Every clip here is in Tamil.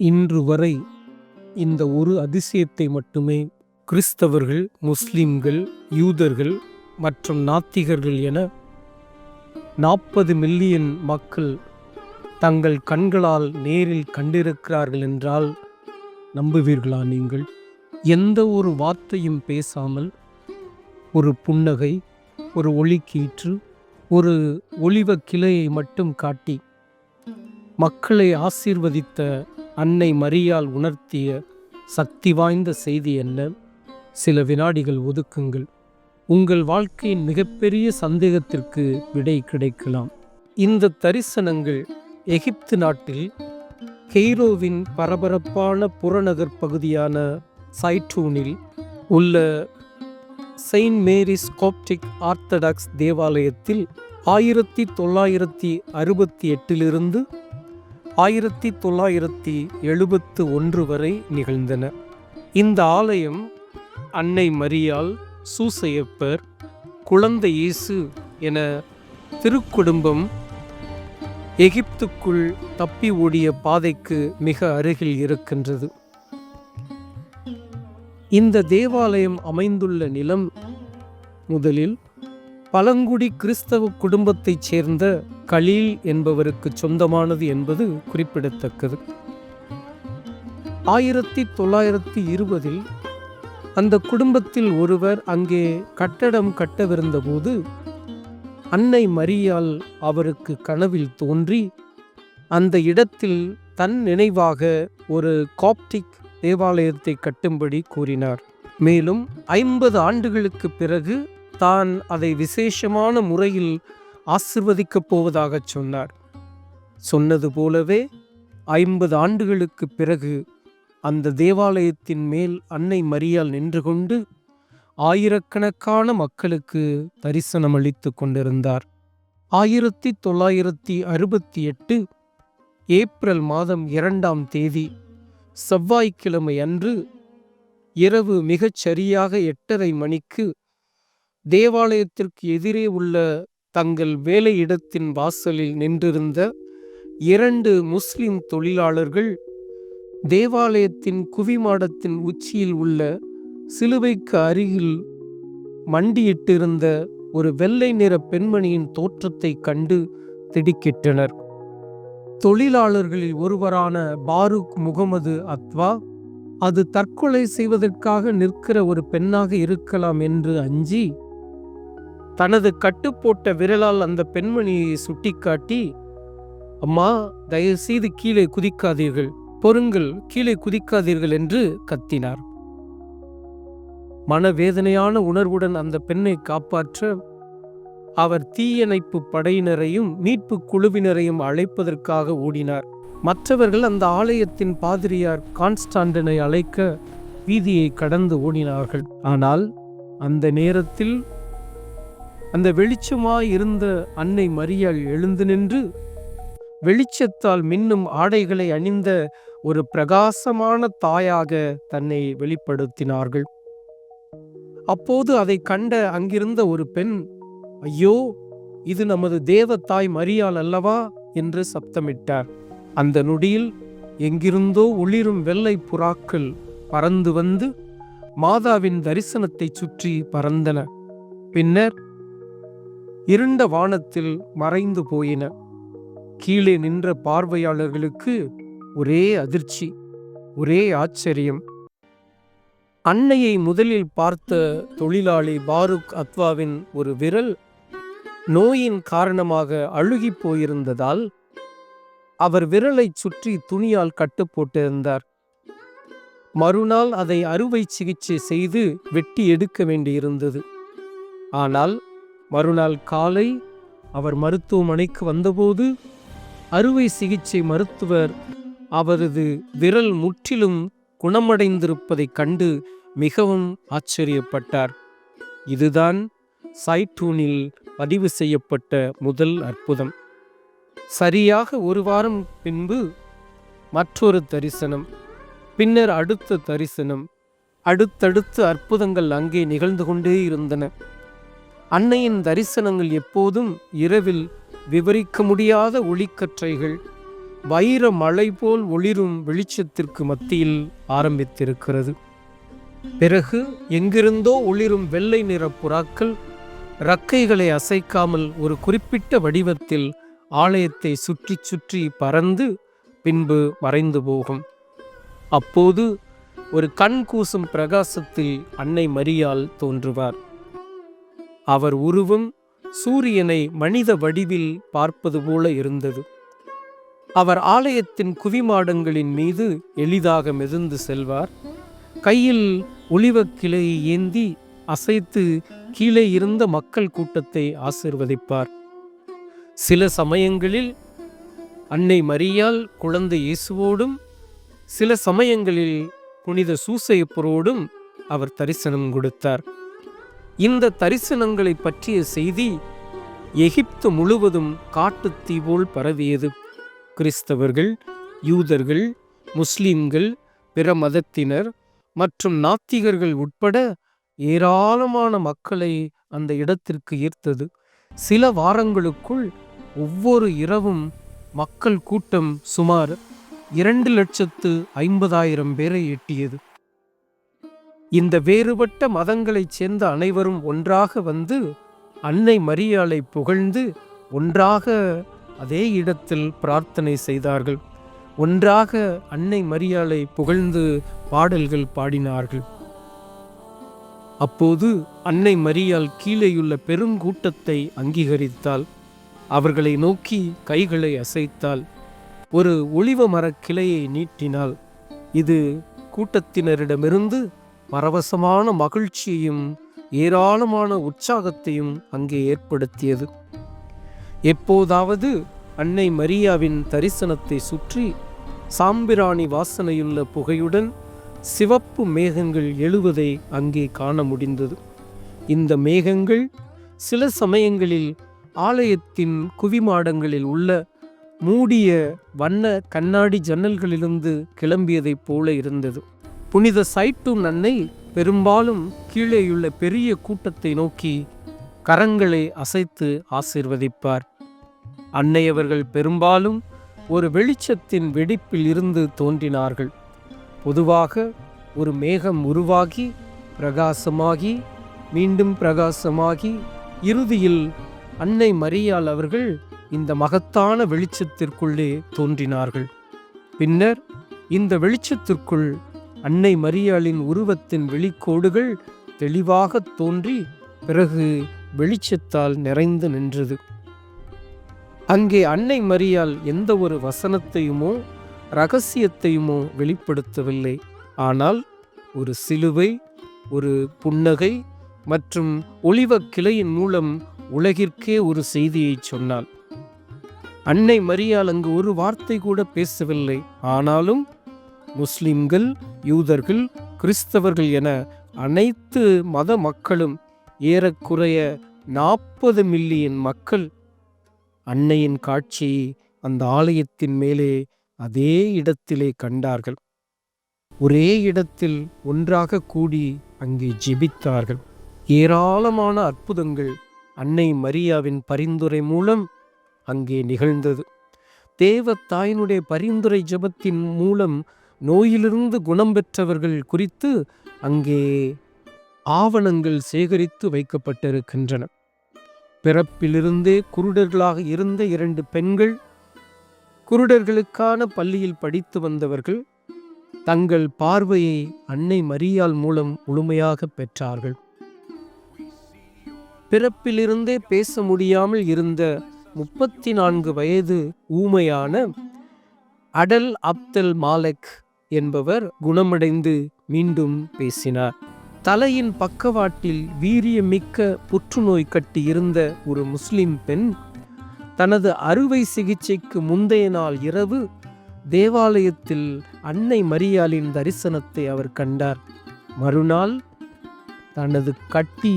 இன்று வரை இந்த ஒரு அதிசயத்தை மட்டுமே கிறிஸ்தவர்கள் முஸ்லிம்கள் யூதர்கள் மற்றும் நாத்திகர்கள் என நாற்பது மில்லியன் மக்கள் தங்கள் கண்களால் நேரில் கண்டிருக்கிறார்கள் என்றால் நம்புவீர்களா நீங்கள்? எந்த ஒரு வார்த்தையும் பேசாமல் ஒரு புன்னகை ஒரு ஒளி கீற்று ஒரு ஒளிவ கிளையை மட்டும் காட்டி மக்களை ஆசீர்வதித்த அன்னை மரியால் உணர்த்திய சக்தி வாய்ந்த செய்தி என்ன? சில வினாடிகள் ஒதுக்குங்கள். உங்கள் வாழ்க்கையின் மிகப்பெரிய சந்தேகத்திற்கு விடை கிடைக்கலாம். இந்த தரிசனங்கள் எகிப்து நாட்டில் கெய்ரோவின் பரபரப்பான புறநகர் பகுதியான சைட்டூனில் உள்ள செயின்ட் மேரிஸ் கோப்டிக் ஆர்த்தடாக்ஸ் தேவாலயத்தில் ஆயிரத்தி தொள்ளாயிரத்தி அறுபத்தி எட்டிலிருந்து ஆயிரத்தி தொள்ளாயிரத்தி எழுபத்து ஒன்று வரை நிகழ்ந்தன. இந்த ஆலயம் அன்னை மரியால் சூசையப்பர் குழந்தை இயேசு என திருக்குடும்பம் எகிப்துக்குள் தப்பி ஓடிய பாதைக்கு மிக அருகில் இருக்கின்றது. இந்த தேவாலயம் அமைந்துள்ள நிலம் முதலில் பழங்குடி கிறிஸ்தவ குடும்பத்தைச் சேர்ந்த கலீல் என்பவருக்கு சொந்தமானது என்பது குறிப்பிடத்தக்கது. ஆயிரத்தி தொள்ளாயிரத்தி இருபதில் அந்த குடும்பத்தில் ஒருவர் அங்கே கட்டடம் கட்டவிருந்தபோது அன்னை மரியால் அவருக்கு கனவில் தோன்றி அந்த இடத்தில் தன் நினைவாக ஒரு காப்டிக் தேவாலயத்தை கட்டும்படி கூறினார். மேலும் ஐம்பது ஆண்டுகளுக்கு பிறகு தான் அதை விசேஷமான முறையில் ஆசிர்வதிக்கப் போவதாகச் சொன்னார். சொன்னது போலவே ஐம்பது ஆண்டுகளுக்கு பிறகு அந்த தேவாலயத்தின் மேல் அன்னை மரியால் நின்று கொண்டு ஆயிரக்கணக்கான மக்களுக்கு தரிசனம் அளித்து கொண்டிருந்தார். ஆயிரத்தி தொள்ளாயிரத்தி அறுபத்தி எட்டு ஏப்ரல் மாதம் இரண்டாம் தேதி செவ்வாய்க்கிழமை அன்று இரவு மிகச் சரியாக எட்டரை மணிக்கு தேவாலயத்திற்கு எதிரே உள்ள தங்கள் வேலையிடத்தின் வாசலில் நின்றிருந்த இரண்டு முஸ்லிம் தொழிலாளர்கள் தேவாலயத்தின் குவிமாடத்தின் உச்சியில் உள்ள சிலுவைக்கு அருகில் மண்டியிட்டிருந்த ஒரு வெள்ளை நிற பெண்மணியின் தோற்றத்தை கண்டு திடுக்கிட்டனர். தொழிலாளர்களில் ஒருவரான பாரூக் முகமது அத்வா அது தற்கொலை செய்வதற்காக நிற்கிற ஒரு பெண்ணாக இருக்கலாம் என்று அஞ்சி தனது கட்டுப்போட்ட விரலால் அந்த பெண்மணியை சுட்டிக்காட்டி அம்மா தயவுசெய்து கீழே குதிக்காதீர்கள். பொறுங்கள் கீழே குதிக்காதீர்கள் என்று கத்தினார். மனவேதனையான உணர்வுடன் அந்த பெண்ணை காப்பாற்ற அவர் தீயணைப்பு படையினரையும் மீட்பு குழுவினரையும் அழைப்பதற்காக ஓடினார். மற்றவர்கள் அந்த ஆலயத்தின் பாதிரியார் கான்ஸ்டாண்டனை அழைக்க வீதியை கடந்து ஓடினார்கள். ஆனால் அந்த நேரத்தில் அந்த வெளிச்சமாய் இருந்த அன்னை மரியாள் எழுந்து நின்று வெளிச்சத்தால் மின்னும் ஆடைகளை அணிந்த ஒரு பிரகாசமான தாயாக தன்னை வெளிப்படுத்தினார்கள். அப்போது அதை கண்ட அங்கிருந்த ஒரு பெண் ஐயோ இது நமது தேவ தாய் மரியாள் அல்லவா? என்று சப்தமிட்டார். அந்த நொடியில் எங்கிருந்தோ ஒளிரும் வெள்ளை புறாக்கள் பறந்து வந்து மாதாவின் தரிசனத்தை சுற்றி பறந்தன. பின்னர் இருண்ட வானத்தில் மறைந்து போயின. கீழே நின்ற பார்வையாளர்களுக்கு ஒரே அதிர்ச்சி ஒரே ஆச்சரியம். அன்னையை முதலில் பார்த்த தொழிலாளி பாருக் அத்வாவின் ஒரு விரல் நோயின் காரணமாக அழுகி போயிருந்ததால் அவர் விரலை சுற்றி துணியால் கட்டு போட்டிருந்தார். மறுநாள் அதை அறுவை சிகிச்சை செய்து வெட்டி எடுக்க வேண்டியிருந்தது. ஆனால் மறுநாள் காலை அவர் மருத்துவமனைக்கு வந்தபோது அறுவை சிகிச்சை மருத்துவர் அவரது விரல் முற்றிலும் குணமடைந்திருப்பதைக் கண்டு மிகவும் ஆச்சரியப்பட்டார். இதுதான் சைட்டூனில் பதிவு செய்யப்பட்ட முதல் அற்புதம். சரியாக ஒரு வாரம் பின்பு மற்றொரு தரிசனம் பின்னர் அடுத்த தரிசனம். அடுத்தடுத்து அற்புதங்கள் அங்கே நிகழ்ந்து கொண்டே இருந்தன. அன்னையின் தரிசனங்கள் எப்போதும் இரவில் விவரிக்க முடியாத ஒளிக்கற்றைகள். வைர மலை போல் ஒளிரும் வெளிச்சத்திற்கு மத்தியில் ஆரம்பித்திருக்கிறது. பிறகு எங்கிருந்தோ ஒளிரும் வெள்ளை நிற புறாக்கள் ரக்கைகளை அசைக்காமல் ஒரு குறிப்பிட்ட வடிவத்தில் ஆலயத்தை சுற்றி சுற்றி பறந்து பின்பு மறைந்து போகும். அப்போது ஒரு கண் கூசும் பிரகாசத்தில் அன்னை மரியால் தோன்றுவார். அவர் உருவம் சூரியனை மனித வடிவில் பார்ப்பது போல இருந்தது. அவர் ஆலயத்தின் குவிமாடங்களின் மீது எளிதாக மிதந்து செல்வார். கையில் ஒளிவக் கிளையை ஏந்தி அசைத்து கீழே இருந்த மக்கள் கூட்டத்தை ஆசிர்வதிப்பார். சில சமயங்களில் அன்னை மரியால் குழந்தை இயேசுவோடும் சில சமயங்களில் புனித சூசையப்பரோடும் அவர் தரிசனம் கொடுத்தார். இந்த தரிசனங்களை பற்றிய செய்தி எகிப்து முழுவதும் காட்டுத்தீ போல் பரவியது. கிறிஸ்தவர்கள் யூதர்கள் முஸ்லிம்கள் பிற மதத்தினர் மற்றும் நாத்திகர்கள் உட்பட ஏராளமான மக்களை அந்த இடத்திற்கு ஈர்த்தது. சில வாரங்களுக்குள் ஒவ்வொரு இரவும் மக்கள் கூட்டம் சுமார் இரண்டு லட்சத்து ஐம்பதாயிரம் பேரை எட்டியது. இந்த வேறுபட்ட மதங்களைச் சேர்ந்த அனைவரும் ஒன்றாக வந்து அன்னை மரியாளை புகழ்ந்து ஒன்றாக அதே இடத்தில் பிரார்த்தனை செய்தார்கள். ஒன்றாக அன்னை மரியாளை புகழ்ந்து பாடல்கள் பாடினார்கள். அப்போது அன்னை மரியாள் கீழேயுள்ள பெருங்கூட்டத்தை அங்கீகரித்தால் அவர்களை நோக்கி கைகளை அசைத்தால் ஒரு ஒளிவ மரக் கிளையை நீட்டினால் இது கூட்டத்தினரிடமிருந்து பரவசமான மகிழ்ச்சியையும் ஏராளமான உற்சாகத்தையும் அங்கே ஏற்படுத்தியது. எப்போதாவது அன்னை மரியாவின் தரிசனத்தை சுற்றி சாம்பிராணி வாசனையுள்ள புகையுடன் சிவப்பு மேகங்கள் எழுவதை அங்கே காண முடிந்தது. இந்த மேகங்கள் சில சமயங்களில் ஆலயத்தின் குவிமாடங்களில் உள்ள மூடிய வண்ண கண்ணாடி ஜன்னல்களிலிருந்து கிளம்பியதைப் போல இருந்தது. புனித சைட்டும் நன்னை பெரும்பாலும் கீழேயுள்ள பெரிய கூட்டத்தை நோக்கி கரங்களை அசைத்து ஆசிர்வதிப்பார். அன்னையவர்கள் பெரும்பாலும் ஒரு வெளிச்சத்தின் வெடிப்பில் இருந்து தோன்றினார்கள். பொதுவாக ஒரு மேகம் உருவாகி பிரகாசமாகி மீண்டும் பிரகாசமாகி இறுதியில் அன்னை மரியால் அவர்கள் இந்த மகத்தான வெளிச்சத்திற்குள்ளே தோன்றினார்கள். பின்னர் இந்த வெளிச்சத்திற்குள் அன்னை மரியாளின் உருவத்தின் வெளிக்கோடுகள் தெளிவாக தோன்றி பிறகு வெளிச்சத்தால் நிறைந்து நின்றது. அங்கே அன்னை மரியால் எந்த ஒரு வசனத்தையுமோ ரகசியத்தையுமோ வெளிப்படுத்தவில்லை. ஆனால் ஒரு சிலுவை ஒரு புன்னகை மற்றும் ஒளிவக் கிளையின் மூலம் உலகிற்கே ஒரு செய்தியை சொன்னாள். அன்னை மரியால் அங்கு ஒரு வார்த்தை கூட பேசவில்லை. ஆனாலும் முஸ்லிம்கள் யூதர்கள் கிறிஸ்தவர்கள் என அனைத்து மத மக்களும் ஏறக்குறைய நாற்பது மில்லியன் மக்கள் அன்னையின் காட்சியை அந்த ஆலயத்தின் மேலே அதே இடத்திலே கண்டார்கள். ஒரே இடத்தில் ஒன்றாக கூடி அங்கே ஜெபித்தார்கள். ஏராளமான அற்புதங்கள் அன்னை மரியாவின் பரிந்துரை மூலம் அங்கே நிகழ்ந்தது. தேவ தாயினுடைய பரிந்துரை ஜெபத்தின் மூலம் நோயிலிருந்து குணம் பெற்றவர்கள் குறித்து அங்கே ஆவணங்கள் சேகரித்து வைக்கப்பட்டிருக்கின்றன. பிறப்பிலிருந்தே குருடர்களாக இருந்த இரண்டு பெண்கள் குருடர்களுக்கான பள்ளியில் படித்து வந்தவர்கள் தங்கள் பார்வையை அன்னை மரியால் மூலம் முழுமையாக பெற்றார்கள். பிறப்பிலிருந்தே பேச முடியாமல் இருந்த முப்பத்தி நான்கு வயது ஊமையான அடல் அப்தல் மாலெக் என்பவர் குணமடைந்து மீண்டும் பேசினார். தலையின் பக்கவாட்டில் வீரியமிக்க புற்றுநோய் கட்டி இருந்த ஒரு முஸ்லிம் பெண் தனது அறுவை சிகிச்சைக்கு முந்தைய நாள் இரவு தேவாலயத்தில் அன்னை மரியாளின் தரிசனத்தை அவர் கண்டார். மறுநாள் தனது கட்டி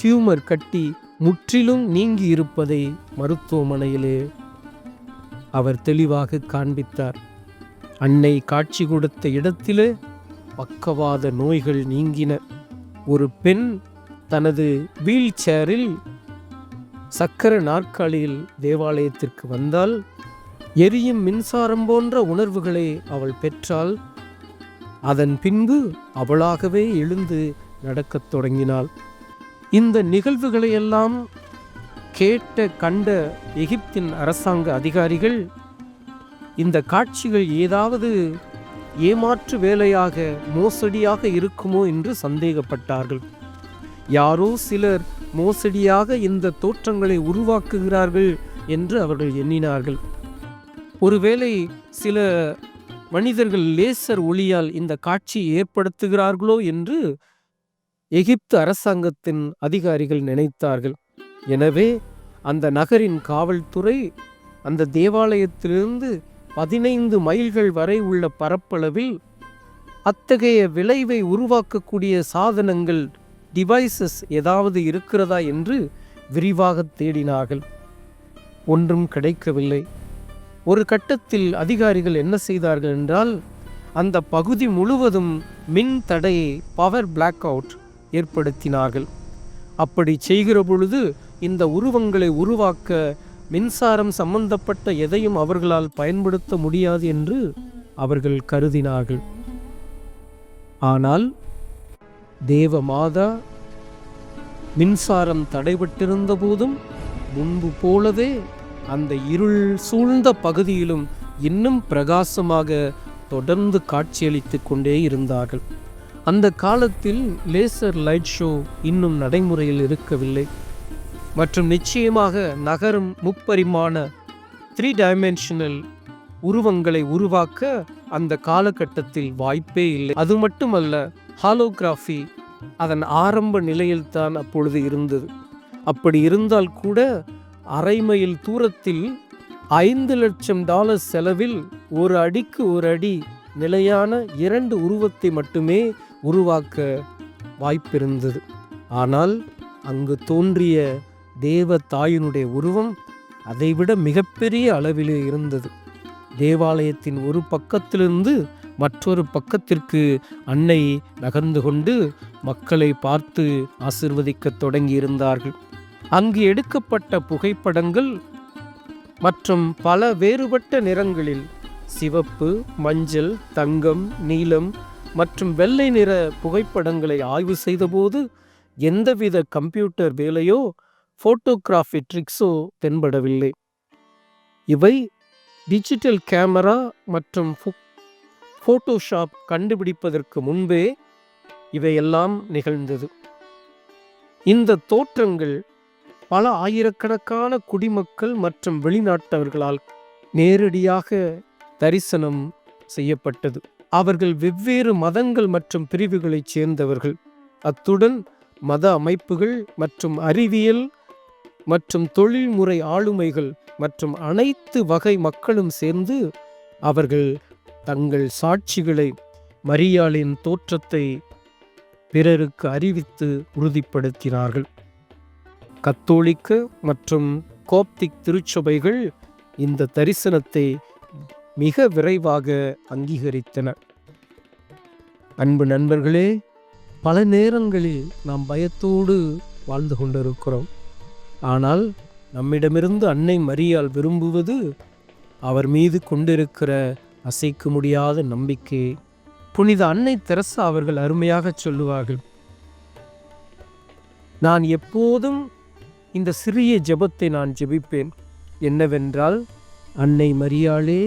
டியூமர் கட்டி முற்றிலும் நீங்கி இருப்பதை மருத்துவமனையிலே அவர் தெளிவாக காண்பித்தார். அன்னை காட்சி கொடுத்த இடத்திலே பக்கவாத நோய்கள் நீங்கின. ஒரு பெண் தனது வீல் சேரில் சக்கர நாற்காலியில் தேவாலயத்திற்கு வந்தால் எரியும் மின்சாரம் போன்ற உணர்வுகளை அவள் பெற்றால் அதன் பின்பு அவளாகவே எழுந்து நடக்கத் தொடங்கினாள். இந்த நிகழ்வுகளையெல்லாம் கேட்ட கண்ட எகிப்தின் அரசாங்க அதிகாரிகள் இந்த காட்சிகள் ஏதாவது ஏமாற்று வேலையாக மோசடியாக இருக்குமோ என்று சந்தேகப்பட்டார்கள். யாரோ சிலர் மோசடியாக இந்த தோற்றங்களை உருவாக்குகிறார்கள் என்று அவர்கள் எண்ணினார்கள். ஒருவேளை சில மனிதர்கள் லேசர் ஒளியால் இந்த காட்சியை ஏற்படுத்துகிறார்களோ என்று எகிப்து அரசாங்கத்தின் அதிகாரிகள் நினைத்தார்கள். எனவே அந்த நகரின் காவல்துறை அந்த தேவாலயத்திலிருந்து பதினைந்து மைல்கள் வரை உள்ள பரப்பளவில் அத்தகைய விளைவை உருவாக்கக்கூடிய சாதனங்கள் டிவைசஸ் ஏதாவது இருக்கிறதா என்று விரிவாக தேடினார்கள். ஒன்றும் கிடைக்கவில்லை. ஒரு கட்டத்தில் அதிகாரிகள் என்ன செய்தார்கள் என்றால் அந்த பகுதி முழுவதும் மின் தடையை பவர் பிளாக் அவுட் ஏற்படுத்தினார்கள். அப்படி செய்கிற பொழுது இந்த உருவங்களை உருவாக்க மின்சாரம் சம்பந்தப்பட்ட எதையும் அவர்களால் பயன்படுத்த முடியாது என்று அவர்கள் கருதினார்கள். ஆனால் தேவ மாதா மின்சாரம் தடைபட்டிருந்த போதும் முன்பு போலவே அந்த இருள் சூழ்ந்த பகுதியிலும் இன்னும் பிரகாசமாக தொடர்ந்து காட்சியளித்து கொண்டே இருந்தார்கள். அந்த காலத்தில் லேசர் லைட் ஷோ இன்னும் நடைமுறையில் இருக்கவில்லை. மற்றும் நிச்சயமாக நகரும் முப்பரிமாண த்ரீ டைமென்ஷனல் உருவங்களை உருவாக்க அந்த காலகட்டத்தில் வாய்ப்பே இல்லை. அது மட்டுமல்ல ஹாலோகிராஃபி அதன் ஆரம்ப நிலையில்தான் அப்பொழுது இருந்தது. அப்படி இருந்தால் கூட அரை மைல் தூரத்தில் ஐந்து லட்சம் டாலர் செலவில் ஒரு அடிக்கு ஒரு அடி நிலையான இரண்டு உருவத்தை மட்டுமே உருவாக்க வாய்ப்பிருந்தது. ஆனால் அங்கு தோன்றிய தேவ தாயினுடைய உருவம் அதைவிட மிகப்பெரிய அளவிலே இருந்தது. தேவாலயத்தின் ஒரு பக்கத்திலிருந்து மற்றொரு பக்கத்திற்கு அன்னை நகர்ந்து கொண்டு மக்களை பார்த்து ஆசிர்வதிக்கத் தொடங்கியிருந்தார்கள். அங்கு எடுக்கப்பட்ட புகைப்படங்கள் மற்றும் பல வேறுபட்ட நிறங்களில் சிவப்பு மஞ்சள் தங்கம் நீலம் மற்றும் வெள்ளை நிற புகைப்படங்களை ஆய்வு செய்தபோது எந்தவித கம்ப்யூட்டர் வேலையோ ஃபோட்டோகிராஃபி ட்ரிக்ஸோ தென்படவில்லை. இவை டிஜிட்டல் கேமரா மற்றும் ஃபோட்டோஷாப் கண்டுபிடிப்பதற்கு முன்பே இவையெல்லாம் நிகழ்ந்தது. இந்த தோற்றங்கள் பல ஆயிரக்கணக்கான குடிமக்கள் மற்றும் வெளிநாட்டவர்களால் நேரடியாக தரிசனம் செய்யப்பட்டது. அவர்கள் வெவ்வேறு மதங்கள் மற்றும் பிரிவுகளைச் சேர்ந்தவர்கள். அத்துடன் மத அமைப்புகள் மற்றும் அறிவியல் மற்றும் தொழில்முறை ஆளுமைகள் மற்றும் அனைத்து வகை மக்களும் சேர்ந்து அவர்கள் தங்கள் சாட்சிகளை மரியாளின் தோற்றத்தை பிறருக்கு அறிவித்து உறுதிப்படுத்தினார்கள். கத்தோலிக்க மற்றும் கோப்திக் திருச்சபைகள் இந்த தரிசனத்தை மிக விரைவாக அங்கீகரித்தன. அன்பு நண்பர்களே பல நேரங்களில் நாம் பயத்தோடு வாழ்ந்து கொண்டிருக்கிறோம். ஆனால் நம்மிடமிருந்து அன்னை மரியால் விரும்புவது அவர் மீது கொண்டிருக்கிற அசைக்க முடியாத நம்பிக்கை. புனித அன்னை தெரசா அவர்கள் அருமையாக சொல்லுவார்கள் நான் எப்போதும் இந்த சிறிய ஜெபத்தை நான் ஜெபிப்பேன். என்னவென்றால் அன்னை மரியாளே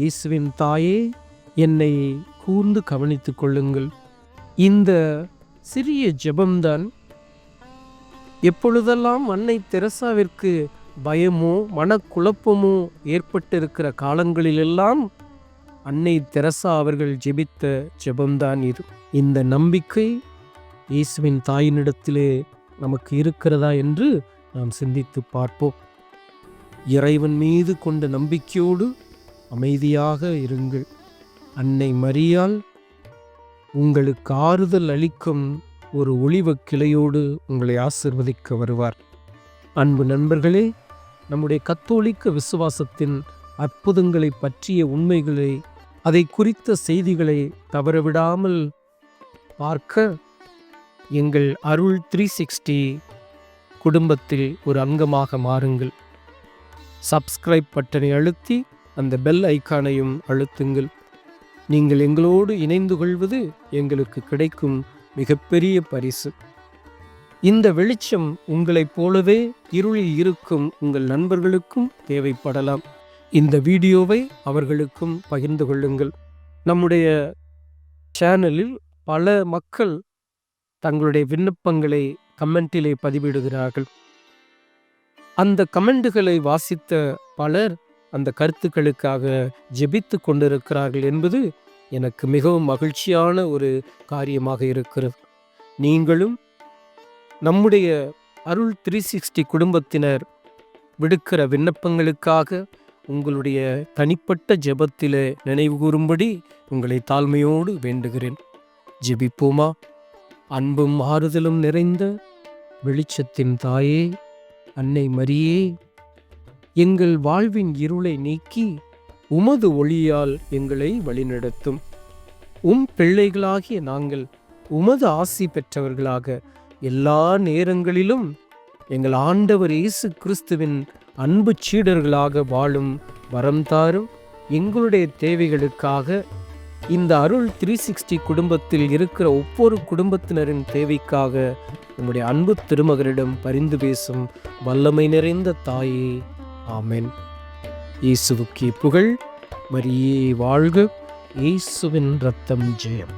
இயேசுவின் தாயே என்னை கூர்ந்து கவனித்துக் கொள்ளுங்கள். இந்த சிறிய ஜெபம்தான் எப்பொழுதெல்லாம் அன்னை தெரசாவிற்கு பயமோ மனக்குழப்பமோ ஏற்பட்டிருக்கிற காலங்களிலெல்லாம் அன்னை தெரசா அவர்கள் ஜெபித்த ஜெபம்தான் இது. இந்த நம்பிக்கை இயேசுவின் தாயினிடத்திலே நமக்கு இருக்கிறதா என்று நாம் சிந்தித்து பார்ப்போம். இறைவன் மீது கொண்ட நம்பிக்கையோடு அமைதியாக இருங்கள். அன்னை மரியால் உங்களுக்கு ஆறுதல் அளிக்கும் ஒரு ஒளிவ கிளையோடு உங்களை ஆசிர்வதிக்க வருவார். அன்பு நண்பர்களே நம்முடைய கத்தோலிக்க விசுவாசத்தின் அற்புதங்களை பற்றிய உண்மைகளை அதை குறித்த செய்திகளை தவறவிடாமல் பார்க்க எங்கள் அருள் த்ரீ சிக்ஸ்டி குடும்பத்தில் ஒரு அங்கமாக மாறுங்கள். சப்ஸ்கிரைப் பட்டனை அழுத்தி அந்த பெல் ஐக்கானையும் அழுத்துங்கள். நீங்கள் எங்களோடு இணைந்து கொள்வது எங்களுக்கு கிடைக்கும் மிகப்பெரிய பரிசு. இந்த வெளிச்சம் உங்களைப் போலவே இருளில் இருக்கும் உங்கள் நண்பர்களுக்கும் தேவைப்படலாம். இந்த வீடியோவை அவர்களுக்கும் பகிர்ந்து கொள்ளுங்கள். நம்முடைய சேனலில் பல மக்கள் தங்களுடைய விண்ணப்பங்களை கமெண்டிலே பதிவிடுகிறார்கள். அந்த கமெண்டுகளை வாசித்த பலர் அந்த கருத்துக்களுக்காக ஜெபித்து கொண்டிருக்கிறார்கள் என்பது எனக்கு மிகவும் மகிழ்ச்சியான ஒரு காரியமாக இருக்கிறது. நீங்களும் நம்முடைய அருள் த்ரீ சிக்ஸ்டி குடும்பத்தினர் விடுக்கிற விண்ணப்பங்களுக்காக உங்களுடைய தனிப்பட்ட ஜெபத்திலே நினைவு கூறும்படி உங்களை தாழ்மையோடு வேண்டுகிறேன். ஜெபிப்போமா? அன்பும் ஆறுதலும் நிறைந்த வெளிச்சத்தின் தாயே அன்னை மரியே எங்கள் வாழ்வின் இருளை நீக்கி உமது ஒளியால் எங்களை வழிநடத்தும். உம் பிள்ளைகளாகிய நாங்கள் உமது ஆசி பெற்றவர்களாக எல்லா நேரங்களிலும் எங்கள் ஆண்டவர் இயேசு கிறிஸ்துவின் அன்பு சீடர்களாக வாழும் வரம் தாரும் எங்களுடைய தேவைகளுக்காக இந்த அருள் த்ரீ சிக்ஸ்டி குடும்பத்தில் இருக்கிற ஒவ்வொரு குடும்பத்தினரின் தேவைக்காக உங்களுடைய அன்பு திருமகனிடம் பரிந்து பேசும் வல்லமை நிறைந்த தாயே. ஆமென். இயேசுவுக்கு புகழ் மரியே வாழ்க இயேசுவின் ரத்தம் ஜெயம்.